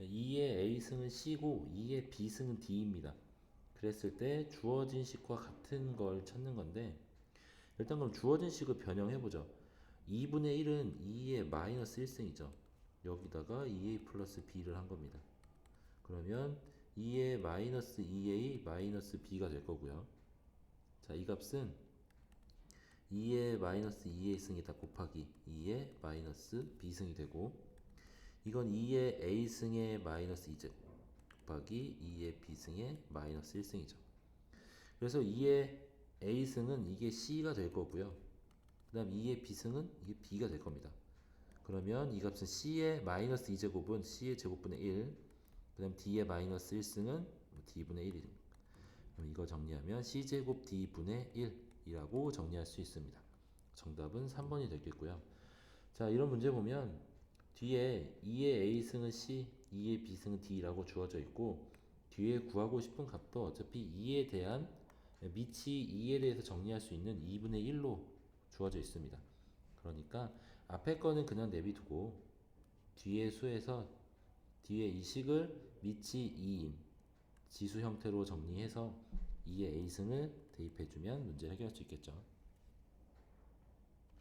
2의 A승은 C고 2의 B승은 D입니다. 그랬을 때 주어진 식과 같은 걸 찾는 건데 일단 그럼 주어진 식을 변형해보죠. 2분의 1은 2의 마이너스 1승이죠. 여기다가 2a 플러스 b를 한 겁니다. 그러면 2의 마이너스 2a 마이너스 b가 될 거고요. 자, 이 값은 2의 마이너스 2a 승이다 곱하기 2의 마이너스 b승이 되고 이건 2의 a승의 마이너스 2제 곱하기 2의 b승의 마이너스 1승이죠. 그래서 2의 a승은 이게 c가 될 거고요. 그 다음 2의 b승은 이게 b가 될 겁니다. 그러면 이 값은 c의 마이너스 2제곱은 c의 제곱분의 1, 그 다음 d의 마이너스 1승은 d분의 1입니다. 그럼 이거 정리하면 c제곱 d분의 1이라고 정리할 수 있습니다. 정답은 3번이 되겠고요. 자, 이런 문제 보면 뒤에 2의 a승은 c, 2의 b승은 d라고 주어져 있고 뒤에 구하고 싶은 값도 어차피 2에 대한 밑이 2에 대해서 정리할 수 있는 2분의 1로 주어져 있습니다. 그러니까 앞에 거는 그냥 내비두고 뒤에 수에서 뒤에 이 식을 밑이 2인 지수 형태로 정리해서 2의 a승을 대입해주면 문제를 해결할 수 있겠죠.